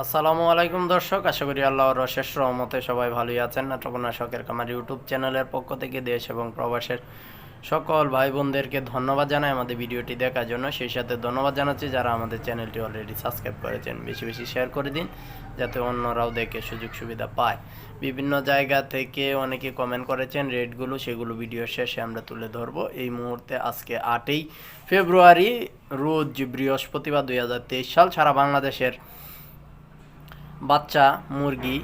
আসসালামু আলাইকুম দর্শক, আশা করি আল্লাহর অশেষ রহমতে সবাই ভালোই আছেন। নাট্যকন্যা শখের কামার ইউটিউব চ্যানেলের পক্ষ থেকে দেশ এবং প্রবাসের সকল ভাই বোনদেরকে ধন্যবাদ জানাই আমাদের ভিডিওটি দেখার জন্য। সেই সাথে ধন্যবাদ জানাচ্ছি যারা আমাদের চ্যানেলটি অলরেডি সাবস্ক্রাইব করেছেন, বেশি বেশি শেয়ার করে দিন, যাতে অন্যরাও দেখে সুযোগ সুবিধা পায়। বিভিন্ন জায়গা থেকে অনেকে কমেন্ট করেছেন, রেটগুলো, সেগুলো ভিডিও শেষে আমরা তুলে ধরবো। এই মুহূর্তে আজকে আটই ফেব্রুয়ারি, রোজ বৃহস্পতিবার দুই হাজার তেইশ সাল, সারা বাংলাদেশের বাচ্চা, মুরগি,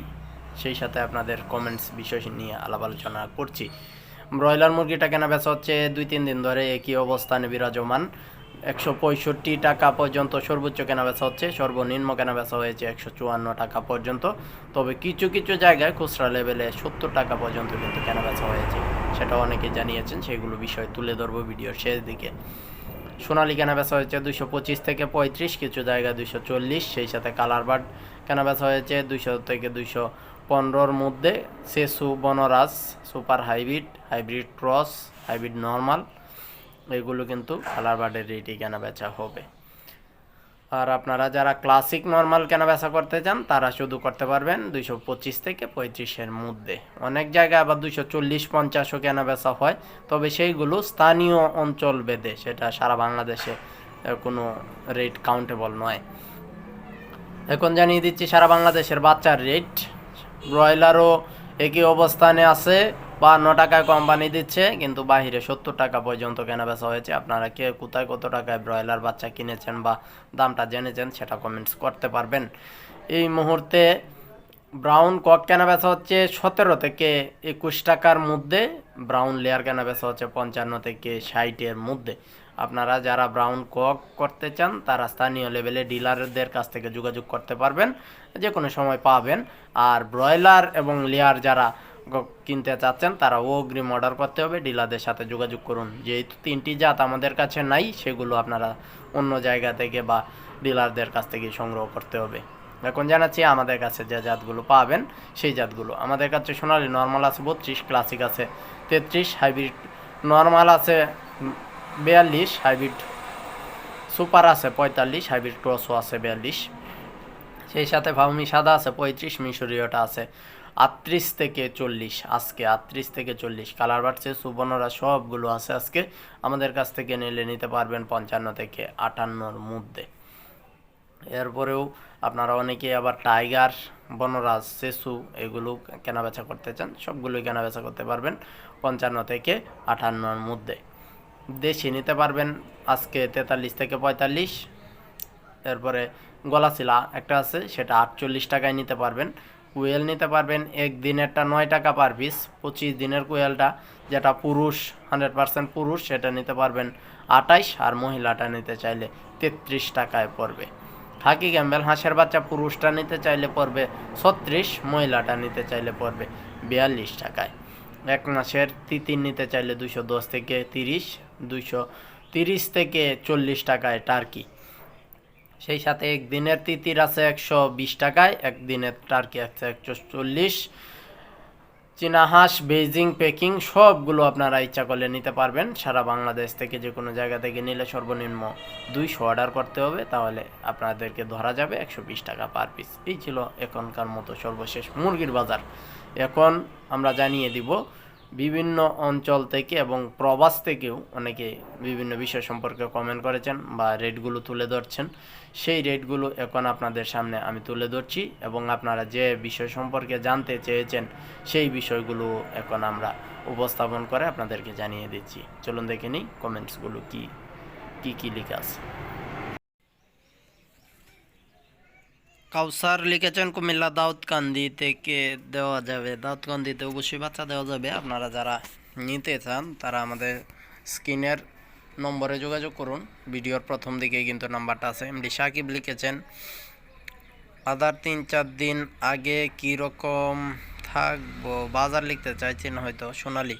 সেই সাথে আপনাদের কমেন্টস বিষয় নিয়ে আলাপ আলোচনা করছি। ব্রয়লার মুরগিটা কেনা বেচা হচ্ছে দুই, তিন দিন ধরে একই অবস্থানে বিরাজমান। একশো পঁয়ষট্টি টাকা পর্যন্ত সর্বোচ্চ কেনা বেচা হচ্ছে, সর্বনিম্ন কেনা বেচা হয়েছে একশো চুয়ান্ন টাকা পর্যন্ত। তবে কিছু কিছু জায়গায় খুচরা লেভেলে সত্তর টাকা পর্যন্ত কিন্তু কেনা বেচা হয়েছে, সেটা অনেকে জানিয়েছেন, সেগুলো বিষয় তুলে ধরবো ভিডিওর শেষ দিকে। সোনালি কেনা বেচা হয়েছে দুশো পঁচিশ থেকে পঁয়ত্রিশ, কিছু জায়গায় দুশো চল্লিশ, সেই সাথে কালার বার্ড কেনা বেচা হয়েছে দুশো থেকে দুশো পনেরোর মধ্যে। সেসু, Banraj, super hybrid hybrid cross, hybrid normal, এগুলো কিন্তু কালার বার্ডের রেটই কেনা বেচা হবে। আর আপনারা যারা ক্লাসিক নর্মাল কেনা বেচা করতে চান, তারা শুধু করতে পারবেন দুইশো পঁচিশ থেকে পঁয়ত্রিশের মধ্যে। অনেক জায়গায় আবার দুইশো চল্লিশ পঞ্চাশও কেনা বেচা হয়, তবে সেইগুলো স্থানীয় অঞ্চল বেদে সেটা সারা বাংলাদেশে কোনো রেট কাউন্টেবল নয়। এখন জানিয়ে দিচ্ছি, সারা বাংলাদেশের বাচ্চার রেট ব্রয়লারও একই অবস্থানে আছে বান্ন টাকায় কোম্পানি দিচ্ছে, কিন্তু বাহিরে সত্তর টাকা পর্যন্ত কেনা বেচা হয়েছে। আপনারা কে কোথায় কত টাকায় ব্রয়লার বাচ্চা কিনেছেন বা দামটা জেনেছেন সেটা কমেন্টস করতে পারবেন। এই মুহূর্তে ব্রাউন কক কেনা বেচা হচ্ছে সতেরো থেকে একুশ টাকার মধ্যে ব্রাউন লেয়ার কেনা বেচা হচ্ছে পঞ্চান্ন থেকে ষাটের মধ্যে। আপনারা যারা ব্রাউন কক করতে চান, তারা স্থানীয় লেভেলে ডিলারদের কাছ থেকে যোগাযোগ করতে পারবেন যে কোনো সময় পাবেন। আর ব্রয়লার এবং লেয়ার যারা কিনতে চাচ্ছেন, তারা অগ্রিম অর্ডার করতে হবে, ডিলারদের সাথে যোগাযোগ করুন। যেহেতু তিনটি জাত আমাদের কাছে নাই, সেগুলো আপনারা অন্য জায়গা থেকে বা ডিলারদের কাছ থেকে সংগ্রহ করতে হবে। এখন জানাচ্ছি আমাদের কাছে যে জাতগুলো পাবেন, সেই জাতগুলো। আমাদের কাছে সোনালি নর্মাল আছে বত্রিশ ক্লাসিক আছে তেত্রিশ হাইব্রিড নর্মাল আছে বিয়াল্লিশ হাইব্রিড সুপার আছে পঁয়তাল্লিশ হাইব্রিড ক্রসও আছে বিয়াল্লিশ। সেই সাথে ফাউমি সাদা আছে, পঁয়ত্রিশ মিশরীয়টা আছে। আটত্রিশ থেকে চল্লিশ, আজকে আটত্রিশ থেকে চল্লিশ। কালার বাড়ছে, সুবর্ণরা সবগুলো আছে আজকে। আমাদের কাছ থেকে নিলে নিতে পারবেন পঞ্চান্ন থেকে আটান্নর মধ্যে। এরপরেও আপনারা অনেকে আবার টাইগার, বনরাজ, সেসু এগুলো কেনাবেচা করতে চান, সবগুলোই কেনাবেচা করতে পারবেন পঞ্চান্ন থেকে আটান্নর মধ্যে। দেশি নিতে পারবেন আজকে তেতাল্লিশ থেকে পঁয়তাল্লিশ। এরপরে গলাচিলা একটা আছে, সেটা আটচল্লিশ টাকায় নিতে পারবেন। কুয়েল নিতে পারবেন, এক দিনেরটা নয় টাকা পার পিস পঁচিশ দিনের কুয়েলটা, যেটা পুরুষ হান্ড্রেড পার্সেন্ট পুরুষ, সেটা নিতে পারবেন আটাইশ, আর মহিলাটা নিতে চাইলে তেত্রিশ টাকায় পড়বে। হাকি গ্যাম্বেল হাঁসের বাচ্চা পুরুষটা নিতে চাইলে পড়বে ছত্রিশ, মহিলাটা নিতে চাইলে পড়বে বিয়াল্লিশ টাকায়। এক মাসের তিতির নিতে চাইলে দুশো দশ থেকে তিরিশ দুশো তিরিশ থেকে চল্লিশ টাকায় টার্কি। সেই সাথে একদিনের তিতির আছে একশো বিশ টাকায়, একদিনের টার্কি আছে একশো চল্লিশ। চীনা হাঁস বেজিং পেকিং, সবগুলো আপনারা ইচ্ছা করলে নিতে পারবেন। সারা বাংলাদেশ থেকে যে কোনো জায়গা থেকে নিলে সর্বনিম্ন দুইশো অর্ডার করতে হবে, তাহলে আপনাদেরকে ধরা যাবে একশো বিশ টাকা পার পিস এই ছিল এখনকার মতো সর্বশেষ মুরগির বাজার। এখন আমরা জানিয়ে দিব বিভিন্ন অঞ্চল থেকে এবং প্রবাস থেকেও অনেকে বিভিন্ন বিষয় সম্পর্কে কমেন্ট করেছেন বা রেটগুলো তুলে ধরছেন। সেই রেটগুলো এখন আপনাদের সামনে আমি তুলে ধরছি এবং আপনারা যে বিষয় সম্পর্কে জানতে চেয়েছেন, সেই বিষয়গুলো এখন আমরা উপস্থাপন করে আপনাদেরকে জানিয়ে দিচ্ছি। চলুন দেখে নিই কমেন্টসগুলো কি কি কি লেখা আছে। কাউসার লিখেছেন কুমিল্লা দাউদকান্দি থেকে দেওয়া যাবে? দাউদকান্দিতে অবশ্যই বাচ্চা দেওয়া যাবে। আপনারা যারা নিতে চান, তারা আমাদের স্ক্রিনের নম্বরে যোগাযোগ করুন। ভিডিওর প্রথম দিকে কিন্তু নাম্বারটা আছে। এমডি সাকিব লিখেছেন, আদার তিন চার দিন আগে কী রকম থাকব? বাজার লিখতে চাইছেন হয়তো সোনালি।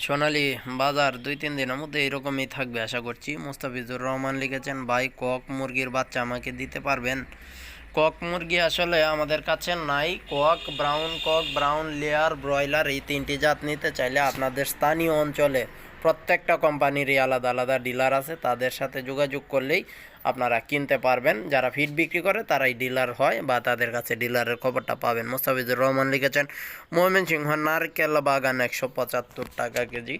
সোনালি বাজার দুই, তিন দিনের মধ্যে এরকমই থাকবে আশা করছি। মুস্তাফিজুর রহমান লিখেছেন, ভাই, কক মুরগির বাচ্চা আমাকে দিতে পারবেন? কক মুরগি আসলে আমাদের কাছে নাই। Cock, brown cock, brown layer, broiler এই তিনটি জাত নিতে চাইলে আপনাদের স্থানীয় অঞ্চলে প্রত্যেকটা কোম্পানিরই আলাদা আলাদা ডিলার আছে, তাদের সাথে যোগাযোগ করলেই আপনারা কিনতে পারবেন। যারা ফিড বিক্রি করে, তারাই ডিলার হয় বা তাদের কাছে ডিলারের খবরটা পাবেন। মোস্তাফিজুর রহমান লিখেছেন ময়মনসিংহ নারকেল বাগান একশো পঁচাত্তর টাকা কেজি।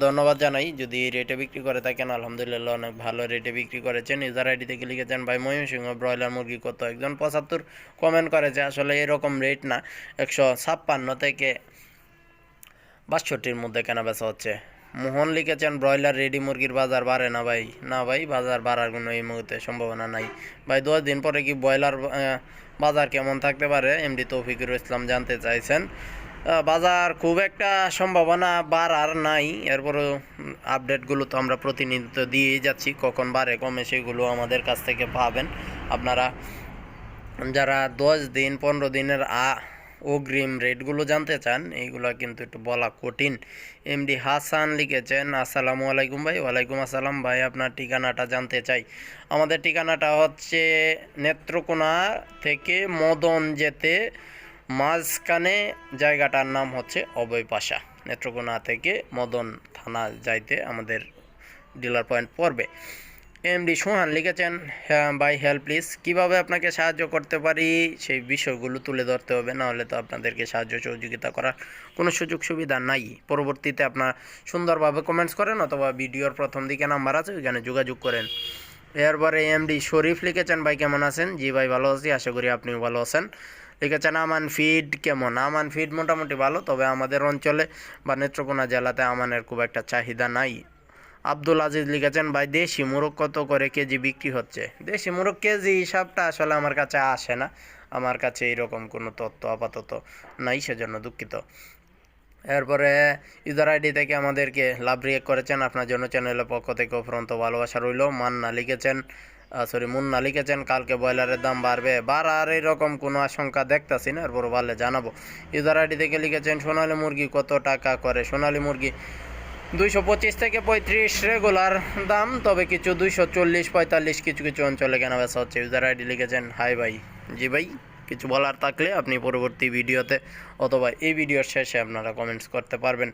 ধন্যবাদ জানাই। যদি এই রেটে বিক্রি করে থাকেন, আলহামদুলিল্লাহ অনেক ভালো রেটে বিক্রি করেছেন। ইউজার আইডি থেকে লিখেছেন, ভাই ময়মনসিংহ ব্রয়লার মুরগি কত? একজন পঁচাত্তর কমেন্ট করেছে আসলে এরকম রেট না। একশো ছাপ্পান্ন থেকে বাষট্টির মধ্যে কেনা বেচা হচ্ছে। মোহন লিখেছেন, ব্রয়লার রেডি মুরগির বাজার বাড়ে না ভাই? না ভাই, বাজার বাড়ার কোনো এই মুহূর্তে সম্ভাবনা নাই। ভাই, দশ দিন পরে কি ব্রয়লার বাজার কেমন থাকতে পারে? এমডি তৌফিকুর ইসলাম জানতে চাইছেন। বাজার খুব একটা সম্ভাবনা বাড়ার নাই। এরপরও আপডেটগুলো তো আমরা প্রতিনিধিত্ব দিয়েই যাচ্ছি, কখন বাড়ে, কমে সেগুলো আমাদের কাছ থেকে পাবেন। আপনারা যারা দশ দিন, পনেরো দিনের আ অগ্রিম রেটগুলো জানতে চান, এইগুলো কিন্তু একটু বলা কঠিন। এমডি হাসান লিখেছেন, আসসালামু আলাইকুম ভাই, ওয়ালাইকুম আসসালাম ভাই, আপনার ঠিকানাটা জানতে চাই। আমাদের ঠিকানাটা হচ্ছে নেত্রকোনা থেকে মদন যেতে মাঝখানে, জায়গাটার নাম হচ্ছে অবৈ পাশা। নেত্রকোনা থেকে মদন থানা যাইতে আমাদের ডিলার পয়েন্ট পড়বে। এমডি সোহান লিখেছেন হ্যাঁ বাই, হেল্প, প্লিজ। কীভাবে আপনাকে সাহায্য করতে পারি? সেই বিষয়গুলো তুলে ধরতে হবে, না হলে তো আপনাদেরকে সাহায্য সহযোগিতা করার কোনো সুযোগ সুবিধা নাই। পরবর্তীতে আপনার সুন্দরভাবে কমেন্টস করেন অথবা ভিডিওর প্রথম দিকে নাম্বার আছে, ওইখানে যোগাযোগ করেন। এরপরে এমডি শরীফ লিখেছেন, ভাই, কেমন আছেন? জি, ভাই, ভালো আছি, আশা করি আপনিও ভালো আছেন। লিখেছেন, আমান ফিড কেমন? আমান ফিড মোটামুটি ভালো, তবে আমাদের অঞ্চলে বা নেত্রকোনা জেলাতে আমানের খুব একটা চাহিদা নাই। আব্দুল আজিজ লিখেছেন, ভাই, দেশি মোরগ কত করে কেজি বিক্রি হচ্ছে? দেশি মোরগ কেজি হিসাবটা আসলে আমার কাছে আসে না। আমার কাছে এরকম কোনো তথ্য আপাতত নাই, সেজন্য দুঃখিত। এরপরে, ইউজার আইডি থেকে আমাদেরকে লাভ রিয়েক্ট করেছেন। আপনার জন্য চ্যানেলের পক্ষ থেকে অফুরন্ত ভালোবাসা রইল। মান্না লিখেছেন সরি মুন্না লিখেছেন, কালকে ব্রয়লারের দাম বাড়বে। বাড়ার এরকম কোনো আশঙ্কা দেখতাছি না, এরপর বাড়লে জানাব। ইউজার আইডি থেকে লিখেছেন, সোনালী মুরগি কত টাকা করে? সোনালী মুরগি দুইশো পঁচিশ থেকে পঁয়ত্রিশ রেগুলার দাম, তবে কিছু দুইশো চল্লিশ, পঁয়তাল্লিশ কিছু কিছু অঞ্চলে কেনা বেচা হচ্ছে। ইউজার আইডি লিখেছেন, হাই ভাই, জি ভাই, কিছু বলার থাকলে আপনি পরবর্তী ভিডিওতে অথবা এই ভিডিওর শেষে আপনারা কমেন্টস করতে পারবেন।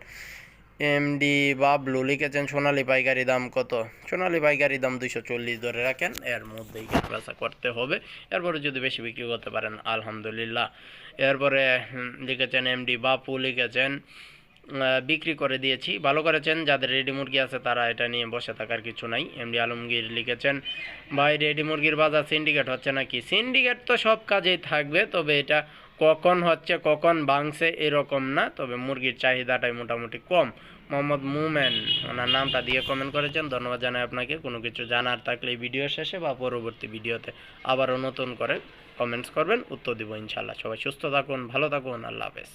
এমডি বাবলু লিখেছেন, সোনালি পাইকারি দাম কত? সোনালি পাইকারি দাম দুইশো চল্লিশ ধরে রাখেন, এর মধ্যেই কেনা বেচা করতে হবে। এরপরে যদি বেশি বিক্রি করতে পারেন, আলহামদুলিল্লাহ। এরপরে লিখেছেন এমডি বাপু লিখেছেন বিক্রি করে দিয়েছি। ভালো করেছেন, যাদের রেডি মুরগি আছে তারা এটা নিয়ে বসে থাকার কিছু নাই। এমডি আলমগীর লিখেছেন, ভাই রেডি মুরগির বাজার সিন্ডিকেট হচ্ছে নাকি? সিন্ডিকেট তো সব কাজেই থাকবে, তবে এটা কখন হচ্ছে, কখন ভাঙছে এরকম না, তবে মুরগির চাহিদাটাই মোটামুটি কম। মোহাম্মদ মুমেন, ওনার নামটা দিয়ে কমেন্ট করেছেন। ধন্যবাদ জানাই আপনাকে। কোনো কিছু জানার থাকলে ভিডিও শেষে বা পরবর্তী ভিডিওতে আবারও নতুন করে কমেন্টস করবেন। উত্তর দিব ইনশাল্লাহ সবাই সুস্থ থাকুন, ভালো থাকুন। আল্লাহ হাফেজ।